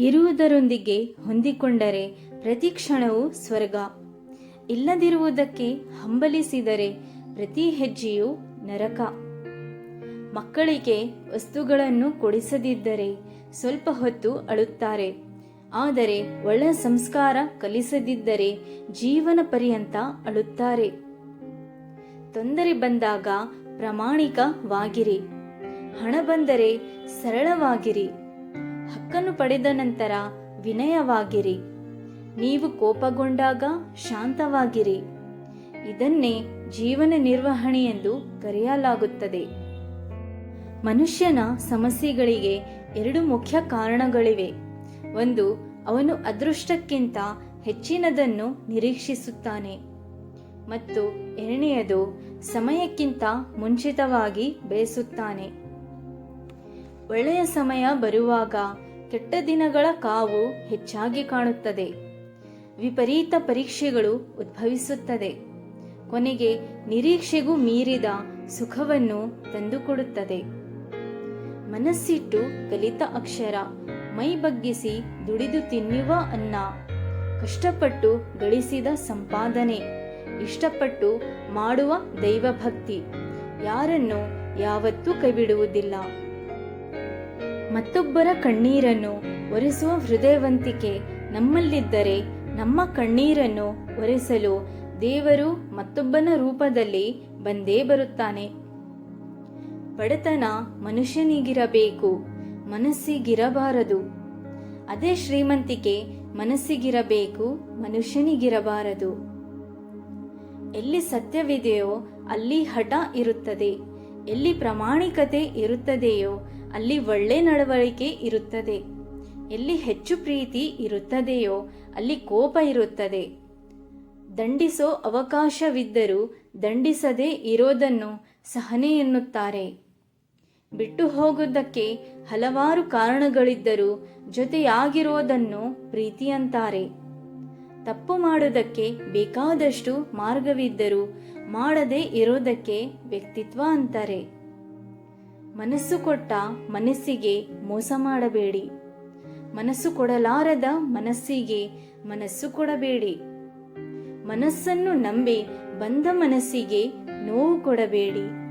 ಇರುವುದರೊಂದಿಗೆ ಹೊಂದಿಕೊಂಡರೆ ಪ್ರತಿ ಕ್ಷಣವೂ ಸ್ವರ್ಗ. ಇಲ್ಲದಿರುವುದಕ್ಕೆ ಹಂಬಲಿಸಿದರೆ ಪ್ರತಿ ಹೆಜ್ಜೆಯೂ ನರಕ. ಮಕ್ಕಳಿಗೆ ವಸ್ತುಗಳನ್ನು ಕೊಡಿಸದಿದ್ದರೆ ಸ್ವಲ್ಪ ಹೊತ್ತು ಅಳುತ್ತಾರೆ. ಆದರೆ ಒಳ್ಳೆ ಸಂಸ್ಕಾರ ಕಲಿಸದಿದ್ದರೆ ಜೀವನ ಪರ್ಯಂತ ಅಳುತ್ತಾರೆ. ತೊಂದರೆ ಬಂದಾಗ ಪ್ರಾಮಾಣಿಕವಾಗಿರಿ. ಹಣ ಬಂದರೆ ಸರಳವಾಗಿರಿ. ಹಕ್ಕನ್ನು ಪಡೆದ ನಂತರ ವಿನಯವಾಗಿರಿ. ನೀವು ಕೋಪಗೊಂಡಾಗ ಶಾಂತವಾಗಿರಿ. ಇದನ್ನೇ ಜೀವನ ನಿರ್ವಹಣೆ ಎಂದು ಕರೆಯಲಾಗುತ್ತದೆ. ಮನುಷ್ಯನ ಸಮಸ್ಯೆಗಳಿಗೆ ಎರಡು ಮುಖ್ಯ ಕಾರಣಗಳಿವೆ. ಒಂದು, ಅವನು ಅದೃಷ್ಟಕ್ಕಿಂತ ಹೆಚ್ಚಿನದನ್ನು ನಿರೀಕ್ಷಿಸುತ್ತಾನೆ. ಮತ್ತು ಎರಡನೆಯದು, ಸಮಯಕ್ಕಿಂತ ಮುಂಚಿತವಾಗಿ ಬಯಸುತ್ತಾನೆ. ಒಳ್ಳೆಯ ಸಮಯ ಬರುವಾಗ ಕೆಟ್ಟ ದಿನಗಳ ಕಾವು ಹೆಚ್ಚಾಗಿ ಕಾಣುತ್ತದೆ. ವಿಪರೀತ ಪರೀಕ್ಷೆಗಳು ಉದ್ಭವಿಸುತ್ತದೆ. ಕೊನೆಗೆ ನಿರೀಕ್ಷೆಗೂ ಮೀರಿದ ಸುಖವನ್ನು ತಂದುಕೊಡುತ್ತದೆ. ಮನಸ್ಸಿಟ್ಟು ಕಲಿತ ಅಕ್ಷರ, ಮೈ ಬಗ್ಗಿಸಿ ದುಡಿದು ತಿನ್ನುವ ಅನ್ನ, ಕಷ್ಟಪಟ್ಟು ಗಳಿಸಿದ ಸಂಪಾದನೆ, ಇಷ್ಟಪಟ್ಟು ಮಾಡುವ ದೈವಭಕ್ತಿ, ಯಾರನ್ನು ಯಾವತ್ತೂ ಕೈಬಿಡುವುದಿಲ್ಲ. ಮತ್ತೊಬ್ಬರ ಕಣ್ಣೀರನ್ನು ಒರೆಸುವ ಹೃದಯವಂತಿಕೆ ನಮ್ಮಲ್ಲಿದ್ದರೆ ನಮ್ಮ ಕಣ್ಣೀರನ್ನು ಒರೆಸಲು ದೇವರು ಮತ್ತೊಬ್ಬನ ರೂಪದಲ್ಲಿ ಬಂದೇ ಬರುತ್ತಾನೆ. ಬಡತನ ಮನುಷ್ಯನಿಗಿರಬೇಕು, ಮನಸ್ಸಿಗಿರಬಾರದು. ಅದೇ ಶ್ರೀಮಂತಿಕೆ, ಮನಸ್ಸಿಗಿರಬೇಕು, ಮನುಷ್ಯನಿಗಿರಬಾರದು. ಎಲ್ಲಿ ಸತ್ಯವಿದೆಯೋ ಅಲ್ಲಿ ಹಠ ಇರುತ್ತದೆ, ಎಲ್ಲಿ ಪ್ರಾಮಾಣಿಕತೆ ಇರುತ್ತದೆಯೋ ಅಲ್ಲಿ ಒಳ್ಳೆ ನಡವಳಿಕೆ ಇರುತ್ತದೆ. ಎಲ್ಲಿ ಹೆಚ್ಚು ಪ್ರೀತಿ ಇರುತ್ತದೆಯೋ ಅಲ್ಲಿ ಕೋಪ ಇರುತ್ತದೆ. ದಂಡಿಸೋ ಅವಕಾಶವಿದ್ದರೂ ದಂಡಿಸದೇ ಇರೋದನ್ನು ಸಹನೆ ಎನ್ನುತ್ತಾರೆ. ಬಿಟ್ಟು ಹೋಗುವುದಕ್ಕೆ ಹಲವಾರು ಕಾರಣಗಳಿದ್ದರೂ ಜೊತೆಯಾಗಿರೋದನ್ನು ಪ್ರೀತಿ ಅಂತಾರೆ. ತಪ್ಪು ಮಾಡುವುದಕ್ಕೆ ಬೇಕಾದಷ್ಟು ಮಾರ್ಗವಿದ್ದರೂ ಮಾಡದೇ ಇರೋದಕ್ಕೆ ವ್ಯಕ್ತಿತ್ವ ಅಂತಾರೆ. ಮನಸ್ಸು ಕೊಟ್ಟ ಮನಸ್ಸಿಗೆ ಮೋಸ ಮಾಡಬೇಡಿ. ಮನಸ್ಸು ಕೊಡಲಾರದ ಮನಸ್ಸಿಗೆ ಮನಸ್ಸು ಕೊಡಬೇಡಿ. ಮನಸ್ಸನ್ನು ನಂಬಿ ಬಂದ ಮನಸ್ಸಿಗೆ ನೋವು ಕೊಡಬೇಡಿ.